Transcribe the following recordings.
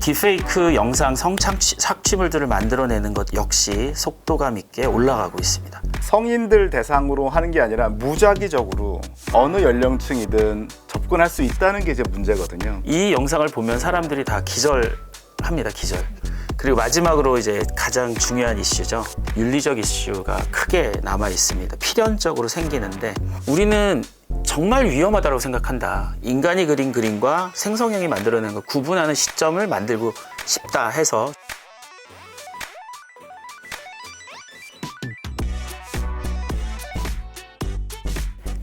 딥페이크 영상 성착취물들을 만들어내는 것 역시 속도감 있게 올라가고 있습니다. 성인들 대상으로 하는 게 아니라 무작위적으로 어느 연령층이든 접근할 수 있다는 게 이제 문제거든요. 이 영상을 보면 사람들이 다 기절합니다. 기절. 그리고 마지막으로 이제 가장 중요한 이슈죠. 윤리적 이슈가 크게 남아 있습니다. 필연적으로 생기는데 우리는 정말 위험하다고 생각한다. 인간이 그린 그림과 생성형이 만들어낸 걸 구분하는 시점을 만들고 싶다 해서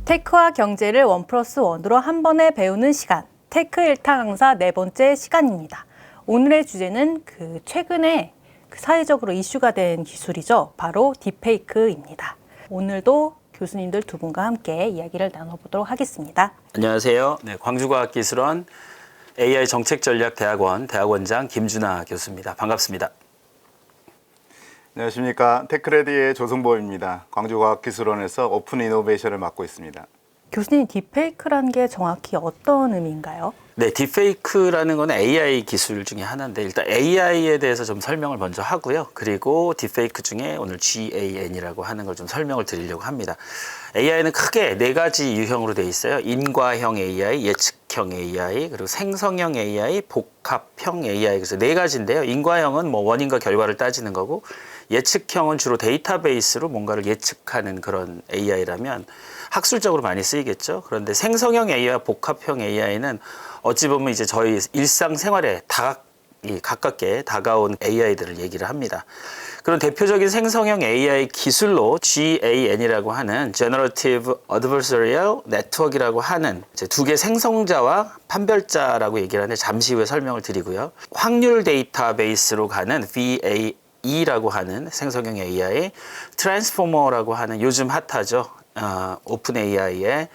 테크와 경제를 원 플러스 원으로 한 번에 배우는 시간. 테크 일타 강사 네 번째 시간입니다. 오늘의 주제는 그 최근에 그 사회적으로 이슈가 된 기술이죠. 바로 딥페이크입니다. 오늘도 교수님들 두 분과 함께 이야기를 나눠보도록 하겠습니다. 안녕하세요. 네, 광주과학기술원 AI 정책전략대학원 대학원장 김준하 교수입니다. 반갑습니다. 안녕하십니까. 테크레디의 조승보입니다. 광주과학기술원에서 오픈 이노베이션을 맡고 있습니다. 교수님 딥페이크라는 게 정확히 어떤 의미인가요? 네, 딥페이크라는 건 AI 기술 중에 하나인데 일단 AI에 대해서 좀 설명을 먼저 하고요. 그리고 딥페이크 중에 오늘 GAN이라고 하는 걸 좀 설명을 드리려고 합니다. AI는 크게 네 가지 유형으로 되어 있어요. 인과형 AI, 예측형 AI, 그리고 생성형 AI, 복합형 AI. 그래서 네 가지인데요. 인과형은 뭐 원인과 결과를 따지는 거고 예측형은 주로 데이터베이스로 뭔가를 예측하는 그런 AI라면 학술적으로 많이 쓰이겠죠. 그런데 생성형 AI와 복합형 AI는 어찌 보면 이제 저희 일상생활에 다이 가깝게 다가온 AI들을 얘기를 합니다. 그런 대표적인 생성형 AI 기술로 GAN이라고 하는 Generative Adversarial Network이라고 하는 두 개 생성자와 판별자라고 얘기를 하는데 잠시 후에 설명을 드리고요. 확률 데이터베이스로 가는 VA E라고 하는 생성형 AI, 트랜스포머라고 하는 요즘 핫하죠. 어, 오픈 AI의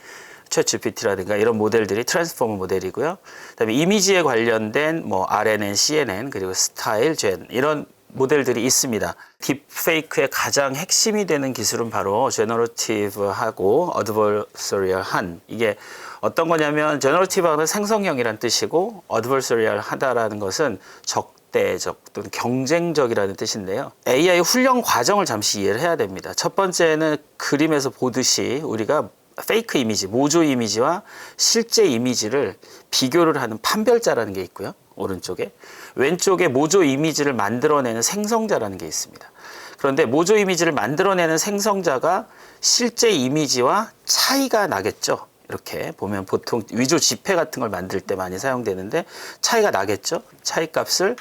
챗GPT라든가 이런 모델들이 트랜스포머 모델이고요. 그다음에 이미지에 관련된 뭐 RNN, CNN 그리고 스타일, 젠 이런 모델들이 있습니다. 딥페이크의 가장 핵심이 되는 기술은 바로 제너러티브하고 어드버서리얼한 이게 어떤 거냐면 제너러티브하는 생성형이란 뜻이고 어드버서리얼하다라는 것은 적 대적 또는 경쟁적이라는 뜻인데요. AI 훈련 과정을 잠시 이해를 해야 됩니다. 첫 번째는 그림에서 보듯이 우리가 페이크 이미지, 모조 이미지와 실제 이미지를 비교를 하는 판별자라는 게 있고요. 오른쪽에. 왼쪽에 모조 이미지를 만들어내는 생성자라는 게 있습니다. 그런데 모조 이미지를 만들어내는 생성자가 실제 이미지와 차이가 나겠죠. 이렇게 보면 보통 위조 지폐 같은 걸 만들 때 많이 사용되는데 차이가 나겠죠. 차이 값을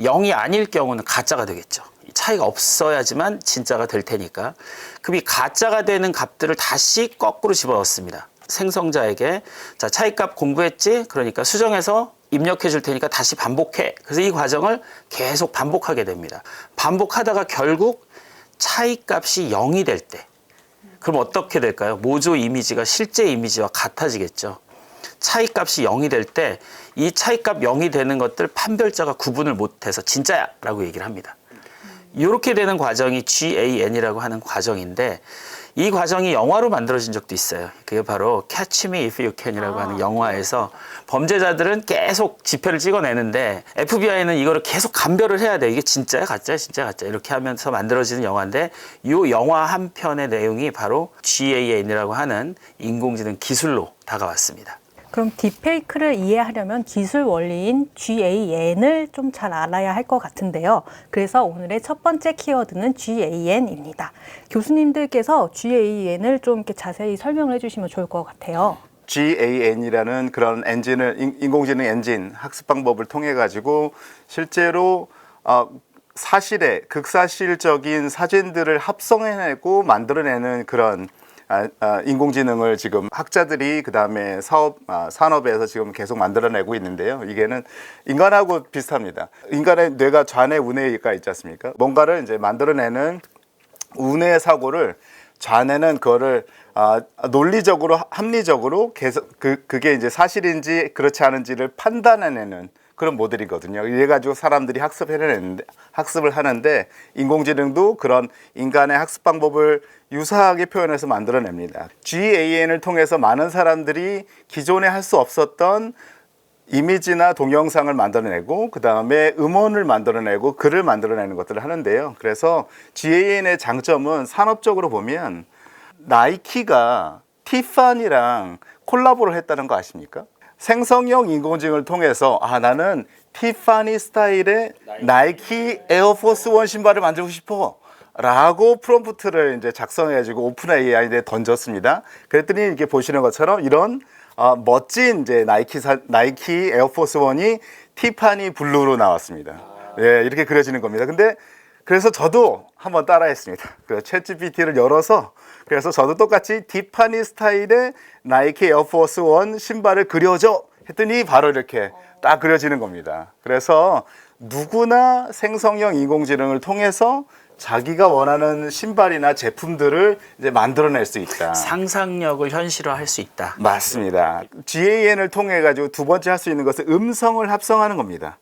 0이 아닐 경우는 가짜가 되겠죠. 차이가 없어야지만 진짜가 될 테니까. 그럼 이 가짜가 되는 값들을 다시 거꾸로 집어넣습니다. 생성자에게 자 차이값 공부했지? 그러니까 수정해서 입력해 줄 테니까 다시 반복해. 그래서 이 과정을 계속 반복하게 됩니다. 반복하다가 결국 차이값이 0이 될 때. 그럼 어떻게 될까요? 모조 이미지가 실제 이미지와 같아지겠죠. 차이값이 0이 될 때 이 차이값 0이 되는 것들 판별자가 구분을 못해서 진짜야 라고 얘기를 합니다. 이렇게 되는 과정이 GAN이라고 하는 과정인데 이 과정이 영화로 만들어진 적도 있어요. 그게 바로 Catch Me If You Can이라고 하는 영화에서 범죄자들은 계속 지표를 찍어내는데 FBI는 이거를 계속 감별을 해야 돼. 이게 진짜야, 가짜야, 진짜 가짜 이렇게 하면서 만들어지는 영화인데 이 영화 한 편의 내용이 바로 GAN이라고 하는 인공지능 기술로 다가왔습니다. 그럼 딥페이크를 이해하려면 기술 원리인 GAN을 좀 잘 알아야 할 것 같은데요. 그래서 오늘의 첫 번째 키워드는 GAN입니다. 교수님들께서 GAN을 좀 이렇게 자세히 설명을 해주시면 좋을 것 같아요. GAN이라는 그런 엔진을 인- 인공지능 엔진 학습 방법을 통해 가지고 실제로 어, 사실의 극사실적인 사진들을 합성해내고 만들어내는 그런 인공지능을 지금 학자들이 그 다음에 사업 아, 산업에서 지금 계속 만들어내고 있는데요. 이게는 인간하고 비슷합니다. 인간의 뇌가 좌뇌 우뇌가 있지 않습니까? 뭔가를 이제 만들어내는 우뇌 사고를 좌뇌는 그거를 아, 논리적으로 합리적으로 계속 그 그게 이제 사실인지 그렇지 않은지를 판단해내는 그런 모델이거든요. 이래 가지고 사람들이 학습해내는데 학습을 하는데 인공지능도 그런 인간의 학습 방법을 유사하게 표현해서 만들어냅니다. GAN을 통해서 많은 사람들이 기존에 할 수 없었던 이미지나 동영상을 만들어내고 그 다음에 음원을 만들어내고 글을 만들어내는 것들을 하는데요. 그래서 GAN의 장점은 산업적으로 보면 나이키가 티파니랑 콜라보를 했다는 거 아십니까? 생성형 인공지능을 통해서 아 나는 티파니 스타일의 나이키 에어포스 원 신발을 만들고 싶어. 라고 프롬프트를 이제 작성해가지고 오픈 AI에 던졌습니다. 그랬더니 이렇게 보시는 것처럼 이런 어, 멋진 이제 나이키 사, 나이키 에어포스 원이 티파니 블루로 나왔습니다. 예, 이렇게 그려지는 겁니다. 근데 그래서 저도 한번 따라했습니다. 그 챗GPT를 열어서 그래서 저도 똑같이 티파니 스타일의 나이키 에어포스 원 신발을 그려줘 했더니 바로 이렇게 딱 그려지는 겁니다. 그래서 누구나 생성형 인공지능을 통해서 자기가 원하는 신발이나 제품들을 이제 만들어낼 수 있다. 상상력을 현실화할 수 있다. 맞습니다. GAN을 통해 가지고 두 번째 할 수 있는 것은 음성을 합성하는 겁니다.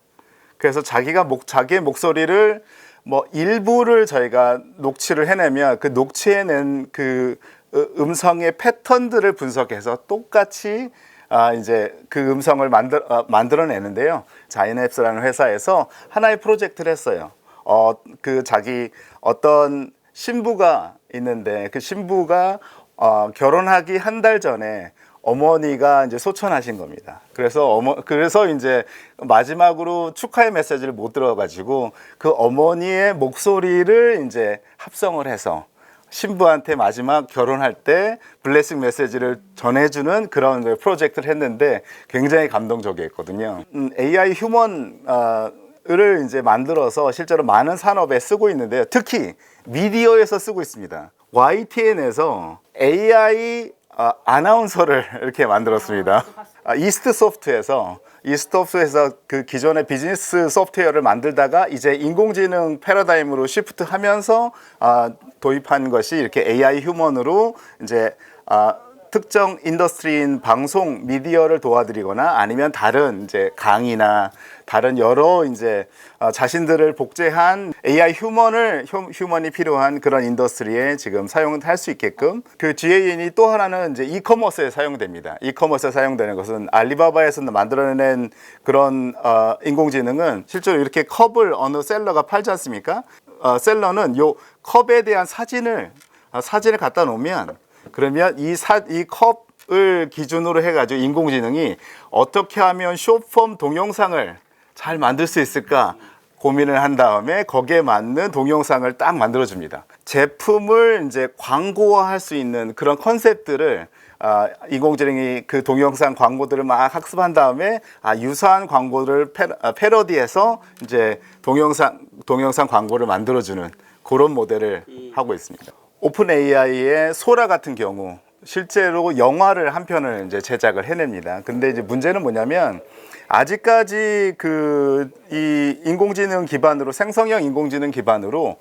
그래서 자기가 목 자기의 목소리를 뭐 일부를 저희가 녹취를 해내면 그 녹취해낸 그 으- 음성의 패턴들을 분석해서 똑같이 아 이제 그 음성을 만들 어, 만들어내는데요. 자이앱스라는 회사에서 하나의 프로젝트를 했어요. 어 그 자기 어떤 신부가 있는데 그 신부가 어, 결혼하기 한 달 전에 어머니가 이제 소천하신 겁니다. 그래서 어머 그래서 이제 마지막으로 축하의 메시지를 못 들어가지고 그 어머니의 목소리를 이제 합성을 해서 신부한테 마지막 결혼할 때 블레싱 메시지를 전해주는 그런 그 프로젝트를 했는데 굉장히 감동적이었거든요. 음, AI 휴먼 어, 를 이제 만들어서 실제로 많은 산업에 쓰고 있는데요. 특히 미디어에서 쓰고 있습니다. YTN에서 AI 아, 아나운서를 이렇게 만들었습니다. 아, 이스트 소프트에서 이스트 소프트에서 그 기존의 비즈니스 소프트웨어를 만들다가 이제 인공지능 패러다임으로 시프트 하면서 아, 도입한 것이 이렇게 AI 휴먼으로 이제 아, 특정 인더스트리인 방송 미디어를 도와드리거나 아니면 다른 이제 강의나 다른 여러 이제 어, 자신들을 복제한 AI 휴먼을 휴, 휴먼이 필요한 그런 인더스트리에 지금 사용을 할 수 있게끔 그 GAN이 또 하나는 이제 이커머스에 사용됩니다. 이커머스에 사용되는 것은 알리바바에서 만들어낸 그런 어, 인공지능은 실제로 이렇게 컵을 어느 셀러가 팔지 않습니까? 어, 셀러는 요 컵에 대한 사진을 어, 사진을 갖다 놓으면 그러면 이 사, 이 컵을 기준으로 해가지고 인공지능이 어떻게 하면 쇼폼 동영상을 잘 만들 수 있을까 고민을 한 다음에 거기에 맞는 동영상을 딱 만들어 줍니다. 제품을 이제 광고화할 수 있는 그런 컨셉들을 아, 인공지능이 그 동영상 광고들을 막 학습한 다음에 아, 유사한 광고를 패, 아, 패러디해서 이제 동영상 동영상 광고를 만들어 주는 그런 모델을 하고 있습니다. 오픈 AI의 소라 같은 경우 실제로 영화를 한 편을 이제 제작을 해냅니다. 근데 이제 문제는 뭐냐면 아직까지 그 이 인공지능 기반으로 생성형 인공지능 기반으로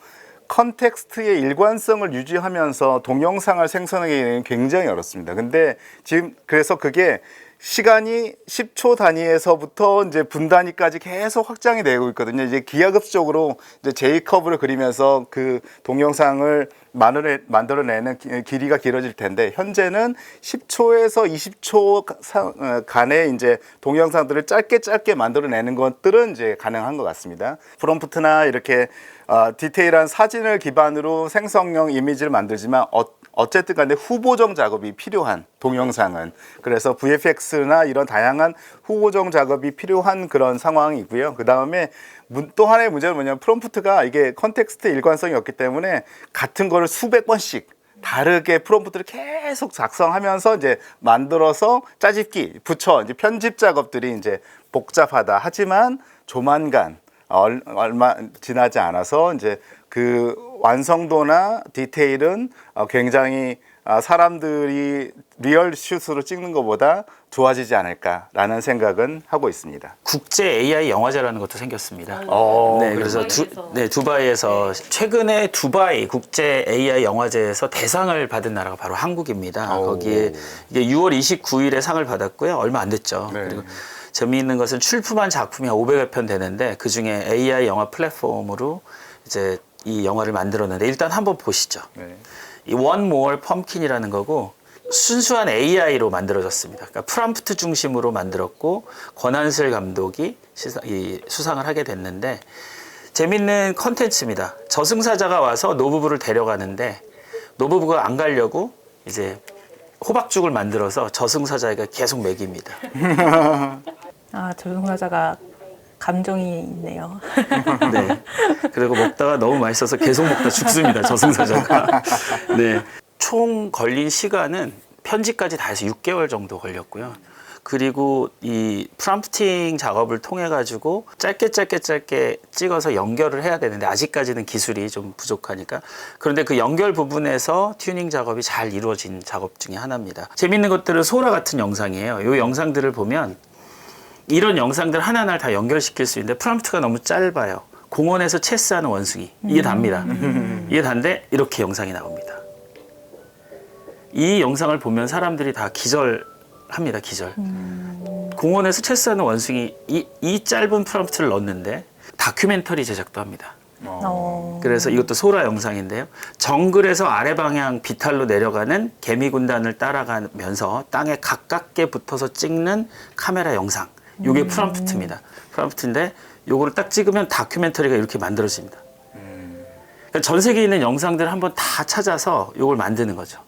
컨텍스트의 일관성을 유지하면서 동영상을 생성하기는 굉장히 어렵습니다. 근데 지금 그래서 그게 시간이 10초 단위에서부터 이제 분 단위까지 계속 확장이 되고 있거든요. 이제 기하급수적으로 이제 제이컵을 그리면서 그 동영상을 만들어, 만들어내는 기- 길이가 길어질 텐데 현재는 10초에서 20초 사- 어, 간의 이제 동영상들을 짧게 짧게 만들어내는 것들은 이제 가능한 것 같습니다. 프롬프트나 이렇게 어, 디테일한 사진을 기반으로 생성형 이미지를 만들지만 어, 어쨌든 간에 후보정 작업이 필요한 동영상은 그래서 VFX나 이런 다양한 후보정 작업이 필요한 그런 상황이고요. 그 다음에 또 하나의 문제는 뭐냐면 프롬프트가 이게 컨텍스트 일관성이 없기 때문에 같은 거를 수백 번씩 다르게 프롬프트를 계속 작성하면서 이제 만들어서 짜집기, 붙여 이제 편집 작업들이 이제 복잡하다. 하지만 조만간 얼- 얼마 지나지 않아서 이제 그 완성도나 디테일은 어, 굉장히 아, 사람들이 리얼 슛으로 찍는 것보다 좋아지지 않을까라는 생각은 하고 있습니다. 국제 AI 영화제라는 것도 생겼습니다. 어, 네, 그래서 두, 네, 두바이에서 최근에 두바이 국제 AI 영화제에서 대상을 받은 나라가 바로 한국입니다. 오. 거기에 이게 6월 29일에 상을 받았고요. 얼마 안 됐죠. 네. 그리고 재미있는 것은 출품한 작품이 한 500여 편 되는데 그 중에 AI 영화 플랫폼으로 이제 이 영화를 만들었는데 일단 한번 보시죠. 네. 이 One More Pumpkin이라는 거고 순수한 AI로 만들어졌습니다. 그러니까 프람프트 중심으로 만들었고 권한슬 감독이 이 수상을 하게 됐는데 재밌는 컨텐츠입니다. 저승사자가 와서 노부부를 데려가는데 노부부가 안 가려고 이제 호박죽을 만들어서 저승사자에게 계속 먹입니다. 아, 조종사자가 감정이 있네요. 네. 그리고 먹다가 너무 맛있어서 계속 먹다 죽습니다. 저승사자가. 네. 총 걸린 시간은 편집까지 다 해서 6개월 정도 걸렸고요. 그리고 이 프람프팅 작업을 통해 가지고 짧게 짧게 짧게 찍어서 연결을 해야 되는데 아직까지는 기술이 좀 부족하니까 그런데 그 연결 부분에서 튜닝 작업이 잘 이루어진 작업 중에 하나입니다. 재밌는 것들은 소라 같은 영상이에요. 이 영상들을 보면 이런 영상들 하나하나 다 연결시킬 수 있는데 프롬프트가 너무 짧아요. 공원에서 체스하는 원숭이 이게 답니다. 이게 단데 이렇게 영상이 나옵니다. 이 영상을 보면 사람들이 다 기절합니다. 기절. 공원에서 체스하는 원숭이 이, 이 짧은 프롬프트를 넣었는데 다큐멘터리 제작도 합니다. 어, 그래서 이것도 소라 영상인데요. 정글에서 아래 방향 비탈로 내려가는 개미 군단을 따라가면서 땅에 가깝게 붙어서 찍는 카메라 영상. 이게 프롬프트입니다. 프롬프트인데 요거를 딱 찍으면 다큐멘터리가 이렇게 만들어집니다. 그러니까 전 세계에 있는 영상들을 한번 다 찾아서 요걸 만드는 거죠.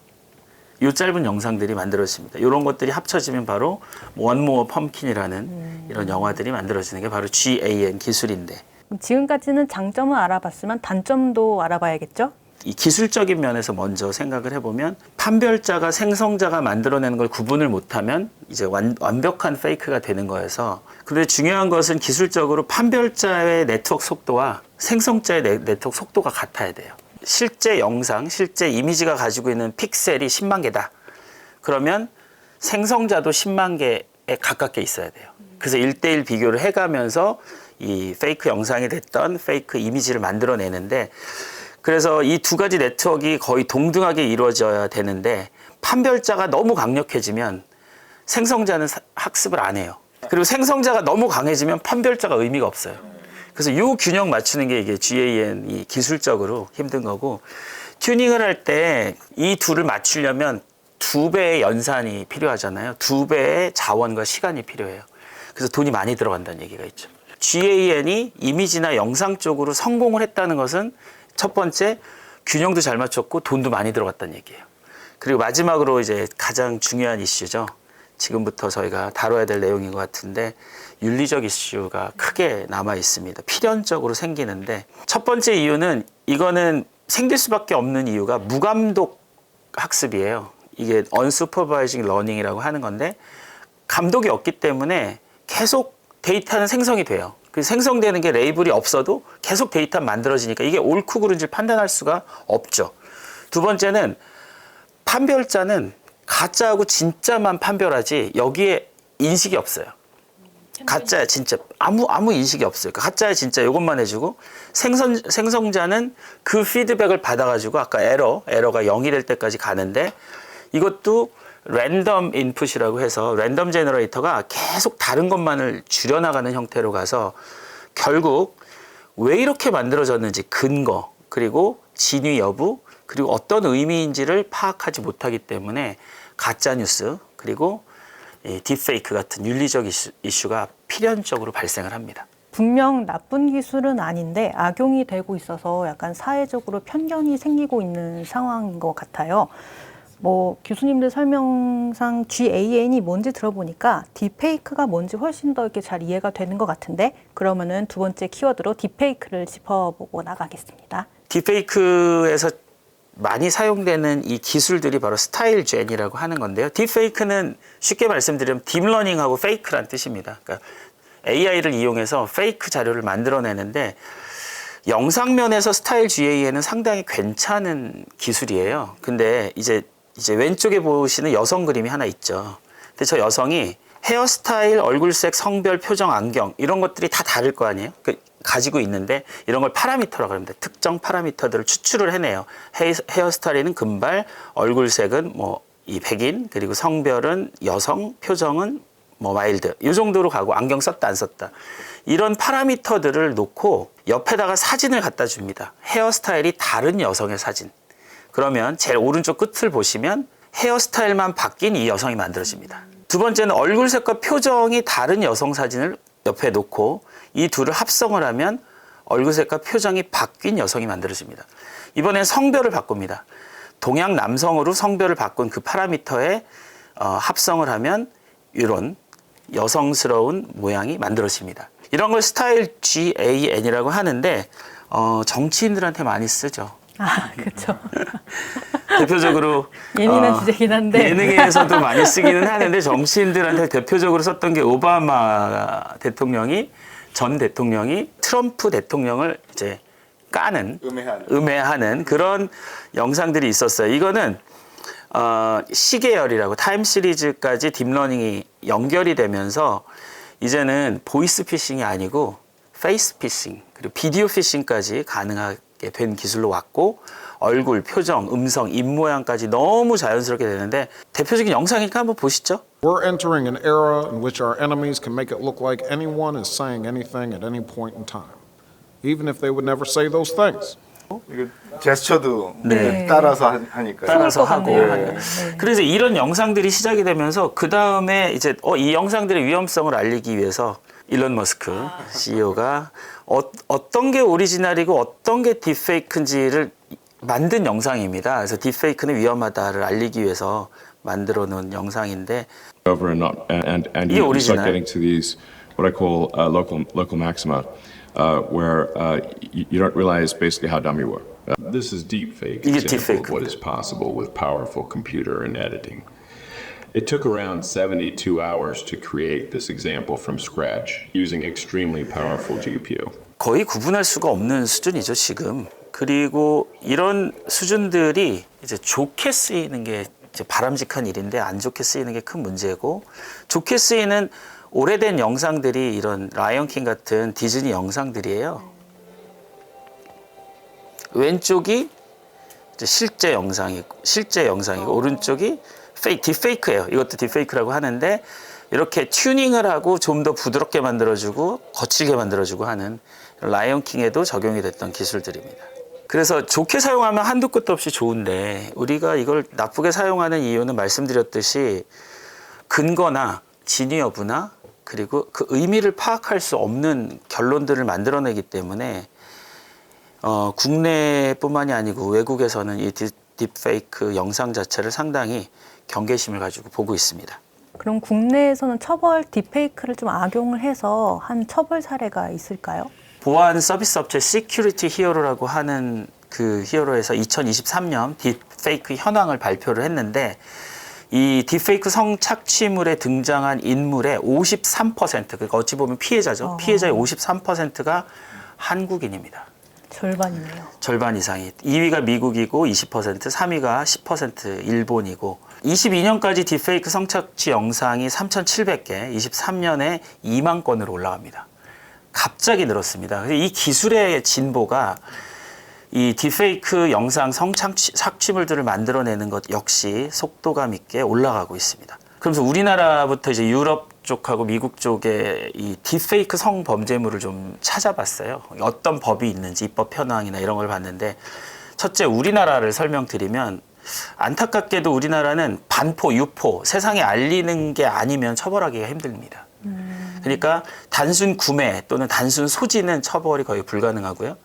요 짧은 영상들이 만들어집니다. 이런 것들이 합쳐지면 바로 원모어 펌킨이라는 이런 영화들이 만들어지는 게 바로 GAN 기술인데 지금까지는 장점을 알아봤으면 단점도 알아봐야겠죠? 이 기술적인 면에서 먼저 생각을 해보면 판별자가 생성자가 만들어내는 걸 구분을 못하면 이제 완, 완벽한 페이크가 되는 거여서 그런데 중요한 것은 기술적으로 판별자의 네트워크 속도와 생성자의 네, 네트워크 속도가 같아야 돼요. 실제 영상, 실제 이미지가 가지고 있는 픽셀이 10만 개다. 그러면 생성자도 10만 개에 가깝게 있어야 돼요. 그래서 1대1 비교를 해가면서 이 페이크 영상이 됐던 페이크 이미지를 만들어내는데 그래서 이 두 가지 네트워크가 거의 동등하게 이루어져야 되는데 판별자가 너무 강력해지면 생성자는 사- 학습을 안 해요. 그리고 생성자가 너무 강해지면 판별자가 의미가 없어요. 그래서 이 균형 맞추는 게 이게 GAN이 기술적으로 힘든 거고 튜닝을 할 때 이 둘을 맞추려면 두 배의 연산이 필요하잖아요. 두 배의 자원과 시간이 필요해요. 그래서 돈이 많이 들어간다는 얘기가 있죠. GAN이 이미지나 영상 쪽으로 성공을 했다는 것은 첫 번째 균형도 잘 맞췄고 돈도 많이 들어갔다는 얘기예요. 그리고 마지막으로 이제 가장 중요한 이슈죠. 지금부터 저희가 다뤄야 될 내용인 것 같은데 윤리적 이슈가 크게 남아 있습니다. 필연적으로 생기는데 첫 번째 이유는 이거는 생길 수밖에 없는 이유가 무감독 학습이에요. 이게 unsupervised learning이라고 하는 건데 감독이 없기 때문에 계속 데이터는 생성이 돼요. 그 생성되는 게 레이블이 없어도 계속 데이터 만들어지니까 이게 옳고 그른지 판단할 수가 없죠. 두 번째는 판별자는 가짜하고 진짜만 판별하지 여기에 인식이 없어요. 가짜야 진짜. 아무 아무 인식이 없어요. 그러니까 가짜야 진짜. 이것만 해주고. 생선 생성자는 그 피드백을 받아가지고 아까 에러 에러가 0이 될 때까지 가는데 이것도 랜덤 인풋이라고 해서 랜덤 제너레이터가 계속 다른 것만을 줄여나가는 형태로 가서 결국 왜 이렇게 만들어졌는지 근거 그리고 진위 여부 그리고 어떤 의미인지를 파악하지 못하기 때문에 가짜 뉴스 그리고 이 딥페이크 같은 윤리적 이슈, 이슈 가 필연적으로 발생을 합니다. 분명 나쁜 기술은 아닌데 악용이 되고 있어서 약간 사회적으로 편견이 생기고 있는 상황인 것 같아요. 뭐 교수님들 설명상 GAN이 뭔지 들어보니까 딥페이크가 뭔지 훨씬 더 이렇게 잘 이해가 되는 것 같은데 그러면은 두 번째 키워드로 딥페이크를 짚어보고 나가겠습니다. 딥페이크에서 많이 사용되는 이 기술들이 바로 스타일 젠이라고 하는 건데요. 딥페이크는 쉽게 말씀드리면 딥러닝하고 페이크란 뜻입니다. 그러니까 AI를 이용해서 페이크 자료를 만들어내는데 영상면에서 스타일 GAN은 상당히 괜찮은 기술이에요. 근데 이제 이제 왼쪽에 보시는 여성 그림이 하나 있죠. 근데 저 여성이 헤어스타일, 얼굴색, 성별, 표정, 안경 이런 것들이 다 다를 거 아니에요? 그 가지고 있는데 이런 걸 파라미터라고 합니다. 특정 파라미터들을 추출을 해내요. 헤, 헤어스타일은 금발, 얼굴색은 뭐 이 백인, 그리고 성별은 여성, 표정은 뭐 마일드 이 정도로 가고 안경 썼다 안 썼다 이런 파라미터들을 놓고 옆에다가 사진을 갖다 줍니다. 헤어스타일이 다른 여성의 사진. 그러면 제일 오른쪽 끝을 보시면 헤어스타일만 바뀐 이 여성이 만들어집니다. 두 번째는 얼굴색과 표정이 다른 여성 사진을 옆에 놓고 이 둘을 합성을 하면 얼굴색과 표정이 바뀐 여성이 만들어집니다. 이번엔 성별을 바꿉니다. 동양 남성으로 성별을 바꾼 그 파라미터에 어, 합성을 하면 이런 여성스러운 모양이 만들어집니다. 이런 걸 스타일 GAN이라고 하는데 어, 정치인들한테 많이 쓰죠. 아, 그렇죠. 대표적으로 예민한 어, 주제긴 한데. 예능에서도 많이 쓰기는 하는데 정치인들한테 대표적으로 썼던 게 오바마 대통령이 전 대통령이 트럼프 대통령을 이제 까는 음해하는. 음해하는 그런 영상들이 있었어요. 이거는 어, 시계열이라고 타임 시리즈까지 딥러닝이 연결이 되면서 이제는 보이스 피싱이 아니고 페이스 피싱 그리고 비디오 피싱까지 가능하게 된 기술로 왔고 얼굴, 표정, 음성, 입 모양까지 너무 자연스럽게 되는데 대표적인 영상이니까 한번 보시죠. We're entering an era in which our enemies can make it look like anyone is saying anything at any point in time, even if they would never say those things. 이거 제스처도 네. 따라서 하- 하니까요. 따라서 것 하고 같네요. 하는. 네. 그래서 이런 영상들이 시작이 되면서 그 다음에 이제 어, 이 영상들의 위험성을 알리기 위해서 일론 머스크 CEO가 어, 어떤 게 오리지널이고 어떤 게 딥페이크인지를 만든 영상입니다. 그래서 딥페이크는 위험하다를 알리기 위해서 만들어 놓은 영상인데 over and not and and 이게 you, you start getting to these what I call uh, local local maxima, uh, where uh, you, you don't realize basically how dumb you were. Uh, This is deepfake 이게 example of deepfake. what is possible with powerful computer and editing. It took around 72 hours to create this example from scratch using extremely powerful GPU. 거의 구분할 수가 없는 수준이죠 지금. 그리고 이런 수준들이 이제 좋게 쓰이는 게 바람직한 일인데 안 좋게 쓰이는 게 큰 문제고 좋게 쓰이는 오래된 영상들이 이런 라이언 킹 같은 디즈니 영상들이에요. 왼쪽이 실제 영상이고 실제 영상이고 오른쪽이 페이크 딥페이크예요. 이것도 딥페이크라고 하는데 이렇게 튜닝을 하고 좀 더 부드럽게 만들어주고 거칠게 만들어주고 하는 라이언 킹에도 적용이 됐던 기술들입니다. 그래서 좋게 사용하면 한도 끝도 없이 좋은데 우리가 이걸 나쁘게 사용하는 이유는 말씀드렸듯이 근거나 진위 여부나 그리고 그 의미를 파악할 수 없는 결론들을 만들어내기 때문에 어, 국내뿐만이 아니고 외국에서는 이 딥, 딥페이크 영상 자체를 상당히 경계심을 가지고 보고 있습니다. 그럼 국내에서는 처벌 딥페이크를 좀 악용을 해서 한 처벌 사례가 있을까요? 보안 서비스 업체 시큐리티 히어로라고 하는 그 히어로에서 2023년 딥페이크 현황을 발표를 했는데 이 딥페이크 성착취물에 등장한 인물의 53% 그러니까 어찌 보면 피해자죠. 피해자의 53%가 한국인입니다. 절반이네요. 절반 이상이 2위가 미국이고 20%, 3위가 10% 일본이고 22년까지 딥페이크 성착취 영상이 3,700개, 23년에 2만 건으로 올라갑니다. 갑자기 늘었습니다. 이 기술의 진보가 이 딥페이크 영상 성착취물들을 만들어내는 것 역시 속도감 있게 올라가고 있습니다. 그러면서 우리나라부터 이제 유럽 쪽하고 미국 쪽에 이 딥페이크 성범죄물을 좀 찾아봤어요. 어떤 법이 있는지 입법 현황이나 이런 걸 봤는데 첫째 우리나라를 설명드리면 안타깝게도 우리나라는 반포, 유포 세상에 알리는 게 아니면 처벌하기가 힘듭니다. 그러니까 단순 구매 또는 단순 소지는 처벌이 거의 불가능하고요.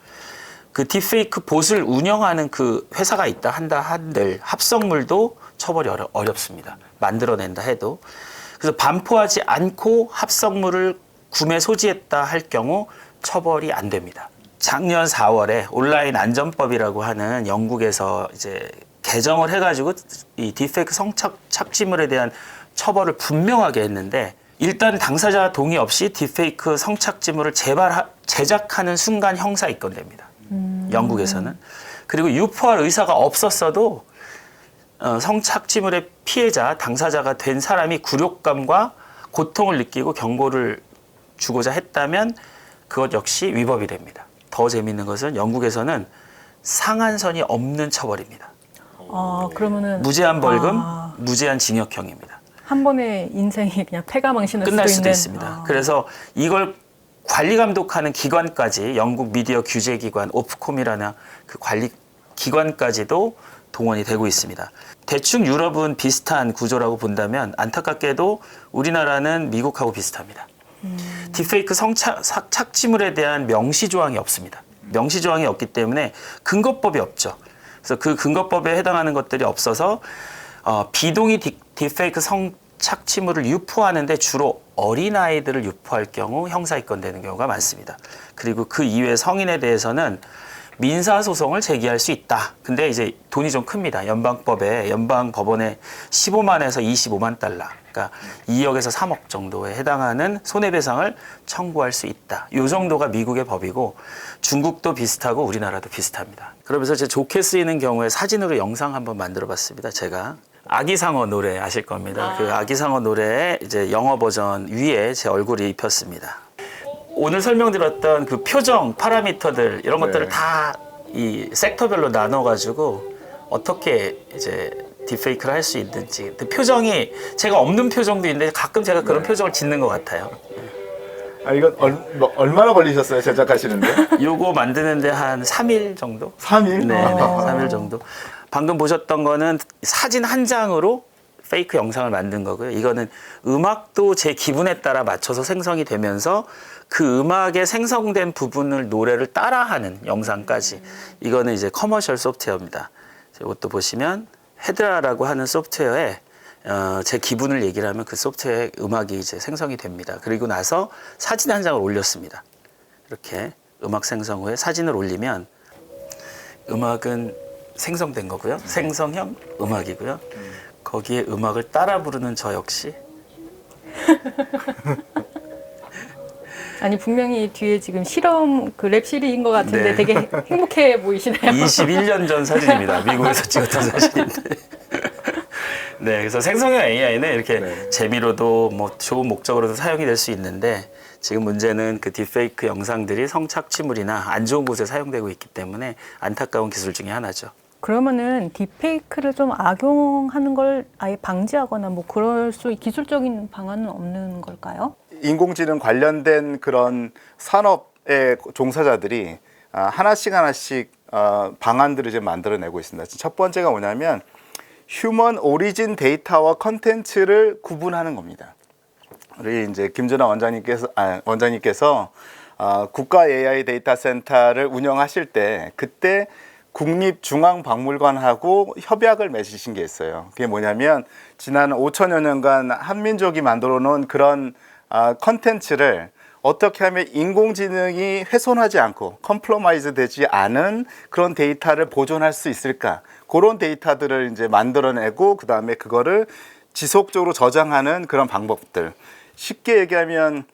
그 딥페이크 봇을 운영하는 그 회사가 있다 한다 한들 합성물도 처벌이 어려, 어렵습니다. 만들어낸다 해도. 그래서 반포하지 않고 합성물을 구매 소지했다 할 경우 처벌이 안 됩니다. 작년 4월에 온라인 안전법이라고 하는 영국에서 이제 개정을 해가지고 이 딥페이크 성착 착취물에 대한 처벌을 분명하게 했는데 일단 당사자 동의 없이 딥페이크 성착취물을 재발 제작하는 순간 형사 입건됩니다. 영국에서는 그리고 유포할 의사가 없었어도 어, 성착취물의 피해자 당사자가 된 사람이 굴욕감과 고통을 느끼고 경고를 주고자 했다면 그것 역시 위법이 됩니다. 더 재밌는 것은 영국에서는 상한선이 없는 처벌입니다. 아, 그러면은 무제한 벌금, 아, 무제한 징역형입니다. 한 번에 인생이 그냥 패가망신할 끝날 수도 수도. 있습니다. 아. 그래서 이걸 관리 감독하는 기관까지 영국 미디어 규제 기관 오프콤이라는 그 관리 기관까지도 동원이 되고 있습니다. 대충 유럽은 비슷한 구조라고 본다면 안타깝게도 우리나라는 미국하고 비슷합니다. 딥페이크 성착 삭- 착취물에 대한 명시 조항이 없습니다. 명시 조항이 없기 때문에 근거법이 없죠. 그래서 그 근거법에 해당하는 것들이 없어서 어, 비동의 디, 딥페이크 성착취물을 유포하는데 주로 어린 아이들을 유포할 경우 형사 입건되는 경우가 많습니다. 그리고 그 이외 성인에 대해서는 민사 소송을 제기할 수 있다. 근데 이제 돈이 좀 큽니다. 연방법에 연방 법원에 15만에서 25만 달러. 그러니까 2억에서 3억 정도에 해당하는 손해배상을 청구할 수 있다. 요 정도가 미국의 법이고 중국도 비슷하고 우리나라도 비슷합니다. 그러면서 제 좋게 쓰이는 경우에 사진으로 영상 한번 만들어 봤습니다. 제가 아기상어 노래 아실 겁니다. 그 아기상어 노래의 이제 영어 버전 위에 제 얼굴이 입혔습니다. 오늘 설명드렸던 그 표정 파라미터들 이런 것들을 네. 다이 섹터별로 나눠 가지고 어떻게 이제 딥페이크를 할 수 있는지 근데 표정이 제가 없는 표정도 있는데 가끔 제가 네. 그런 표정을 짓는 것 같아요. 아 이건 얼, 뭐, 얼마나 걸리셨어요 제작하시는데? 요거 만드는데 한 3일 정도? 3일? 네, 네, 3일 정도. 방금 보셨던 거는 사진 한 장으로 페이크 영상을 만든 거고요. 이거는 음악도 제 기분에 따라 맞춰서 생성이 되면서 그 음악에 생성된 부분을 노래를 따라하는 영상까지. 이거는 이제 커머셜 소프트웨어입니다. 이것도 보시면 헤드라라고 하는 소프트웨어에 어, 제 기분을 얘기를 하면 그 소프트웨어에 음악이 이제 생성이 됩니다. 그리고 나서 사진 한 장을 올렸습니다. 이렇게 음악 생성 후에 사진을 올리면 음악은 생성된 거고요. 생성형 음악이고요. 거기에 음악을 따라 부르는 저 역시 아니 분명히 뒤에 지금 실험 그 랩실인 것 같은데 네. 되게 행복해 보이시네요. 21년 전 사진입니다. 미국에서 찍었던 사진인데. 네, 그래서 생성형 AI는 이렇게 재미로도 뭐 좋은 목적으로도 사용이 될 수 있는데 지금 문제는 그 딥페이크 영상들이 성착취물이나 안 좋은 곳에 사용되고 있기 때문에 안타까운 기술 중에 하나죠. 그러면은 딥페이크를 좀 악용하는 걸 아예 방지하거나 뭐 그럴 수 기술적인 방안은 없는 걸까요? 인공지능 관련된 그런 산업의 종사자들이 아, 하나씩 하나씩 어, 방안들을 이제 만들어내고 있습니다. 첫 번째가 뭐냐면 휴먼 오리진 데이터와 컨텐츠를 구분하는 겁니다. 우리 이제 김준하 원장님께서 아, 원장님께서 어, 국가 AI 데이터 센터를 운영하실 때 그때 국립중앙박물관하고 협약을 맺으신 게 있어요. 그게 뭐냐면 지난 5천여 년간 한민족이 만들어 놓은 그런 아, 컨텐츠를 어떻게 하면 인공지능이 훼손하지 않고 컴플로마이즈 되지 않은 그런 데이터를 보존할 수 있을까? 그런 데이터들을 이제 만들어내고 그 다음에 그거를 지속적으로 저장하는 그런 방법들. 쉽게 얘기하면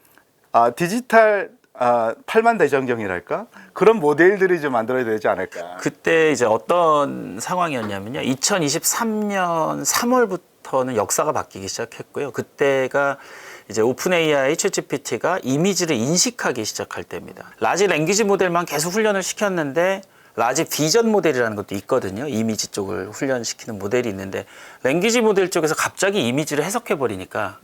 아, 디지털 아, 팔만 대전경이랄까 그런 모델들이 좀 만들어야 되지 않을까. 그때 이제 어떤 상황이었냐면요. 2023년 3월부터는 역사가 바뀌기 시작했고요. 그때가 이제 오픈 AI, 챗GPT가 이미지를 인식하기 시작할 때입니다. 라지 랭귀지 모델만 계속 훈련을 시켰는데 라지 비전 모델이라는 것도 있거든요. 이미지 쪽을 훈련시키는 모델이 있는데 랭귀지 모델 쪽에서 갑자기 이미지를 해석해 버리니까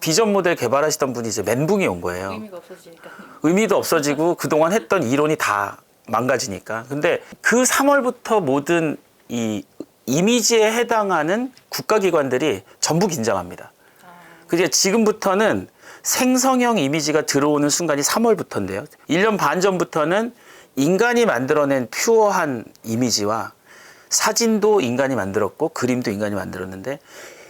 비전 모델 개발하시던 분이 이제 멘붕이 온 거예요. 없어지니까. 의미도 없어지고 그동안 했던 이론이 다 망가지니까. 근데 그 3월부터 모든 이 이미지에 해당하는 국가기관들이 전부 긴장합니다. 그게 지금부터는 생성형 이미지가 들어오는 순간이 3월부터인데요. 1년 반 전부터는 인간이 만들어낸 퓨어한 이미지와 사진도 인간이 만들었고 그림도 인간이 만들었는데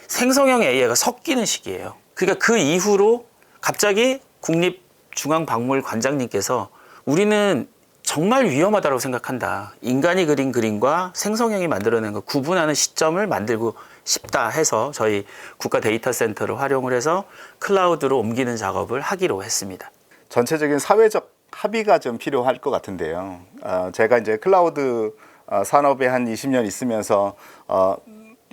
생성형 AI가 섞이는 시기예요. 그러니까 그 이후로 갑자기 국립중앙박물관장님께서 우리는 정말 위험하다고 생각한다. 인간이 그린 그림과 생성형이 만들어낸 거 구분하는 시점을 만들고 싶다 해서 저희 국가 데이터 센터를 활용을 해서 클라우드로 옮기는 작업을 하기로 했습니다. 전체적인 사회적 합의가 좀 필요할 것 같은데요. 어, 제가 이제 클라우드 어, 산업에 한 20년 있으면서 어,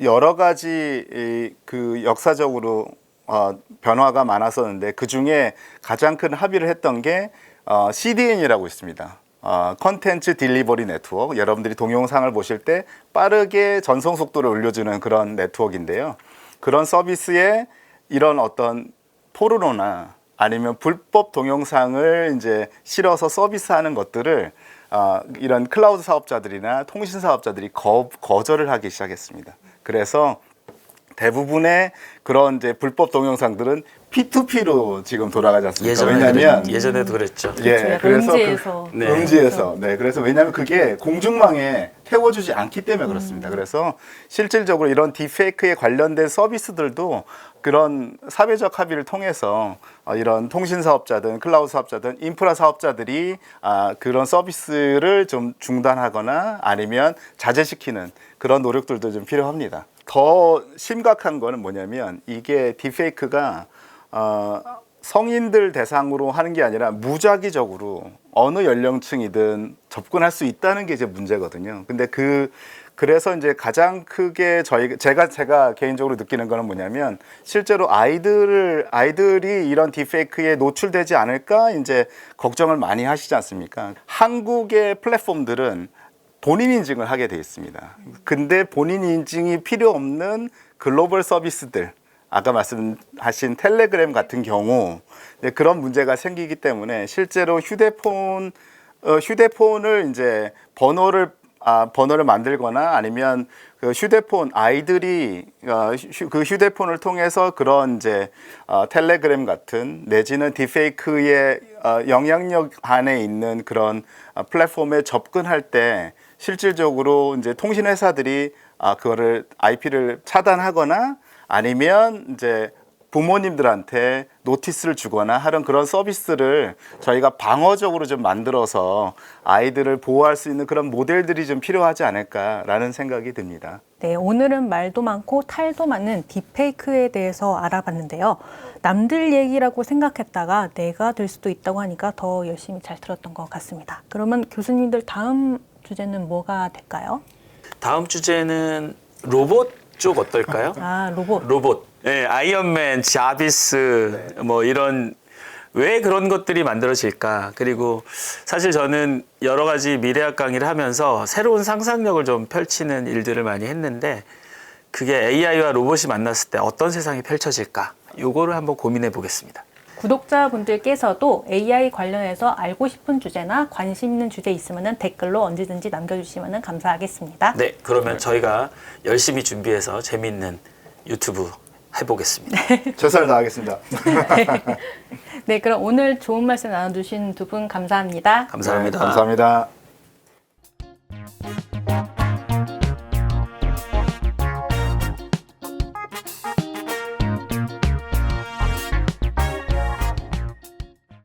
여러 가지 이, 그 역사적으로 어, 변화가 많았었는데 그 중에 가장 큰 합의를 했던 게 어, CDN이라고 있습니다. 어, 컨텐츠 딜리버리 네트워크. 여러분들이 동영상을 보실 때 빠르게 전송 속도를 올려주는 그런 네트워크인데요. 그런 서비스에 이런 어떤 포르노나 아니면 불법 동영상을 이제 실어서 서비스하는 것들을 어, 이런 클라우드 사업자들이나 통신 사업자들이 거, 거절을 하기 시작했습니다. 그래서 대부분의 그런 이제 불법 동영상들은 P2P로 지금 돌아가지 않습니까? 예전에 왜냐하면 그랬- 예전에도 그랬죠. 예, 그렇죠. 약간 음지에서. 그, 네. 음지에서 네 그래서 왜냐하면 그게 공중망에 태워주지 않기 때문에 그렇습니다. 그래서 실질적으로 이런 딥페이크에 관련된 서비스들도 그런 사회적 합의를 통해서 어, 이런 통신 사업자든 클라우드 사업자든 인프라 사업자들이 아, 그런 서비스를 좀 중단하거나 아니면 자제시키는 그런 노력들도 좀 필요합니다. 더 심각한 거는 뭐냐면 이게 딥페이크가 어, 성인들 대상으로 하는 게 아니라 무작위적으로 어느 연령층이든 접근할 수 있다는 게 이제 문제거든요. 근데 그 그래서 이제 가장 크게 저희 제가 제가 개인적으로 느끼는 거는 뭐냐면 실제로 아이들을 아이들이 이런 딥페이크에 노출되지 않을까 이제 걱정을 많이 하시지 않습니까? 한국의 플랫폼들은 본인 인증을 하게 돼 있습니다. 근데 본인 인증이 필요 없는 글로벌 서비스들 아까 말씀하신 텔레그램 같은 경우 네, 그런 문제가 생기기 때문에 실제로 휴대폰 어, 휴대폰을 이제 번호를 아, 번호를 만들거나 아니면 그 휴대폰 아이들이 어, 휴, 그 휴대폰을 통해서 그런 이제 어, 텔레그램 같은 내지는 딥페이크의 어, 영향력 안에 있는 그런 어, 플랫폼에 접근할 때 실질적으로 이제 통신 회사들이 아 그거를 IP를 차단하거나 아니면 이제 부모님들한테 노티스를 주거나 하는 그런 서비스를 저희가 방어적으로 좀 만들어서 아이들을 보호할 수 있는 그런 모델들이 좀 필요하지 않을까라는 생각이 듭니다. 네, 오늘은 말도 많고 탈도 많은 딥페이크에 대해서 알아봤는데요. 남들 얘기라고 생각했다가 내가 될 수도 있다고 하니까 더 열심히 잘 들었던 것 같습니다. 그러면 교수님들 다음 주제는 뭐가 될까요? 다음 주제는 로봇 쪽 어떨까요? 아, 로봇. 로봇. 예, 아이언맨, 자비스 뭐 이런 왜 그런 것들이 만들어질까? 그리고 사실 저는 여러 가지 미래학 강의를 하면서 새로운 상상력을 좀 펼치는 일들을 많이 했는데 그게 AI와 로봇이 만났을 때 어떤 세상이 펼쳐질까? 요거를 한번 고민해 보겠습니다. 구독자분들께서도 AI 관련해서 알고 싶은 주제나 관심 있는 주제 있으면 댓글로 언제든지 남겨주시면 감사하겠습니다. 네, 그러면 네. 저희가 열심히 준비해서 재미있는 유튜브 해보겠습니다. 네. 최선을 다하겠습니다. 네, 그럼 오늘 좋은 말씀 나눠주신 두 분 감사합니다. 감사합니다. 감사합니다.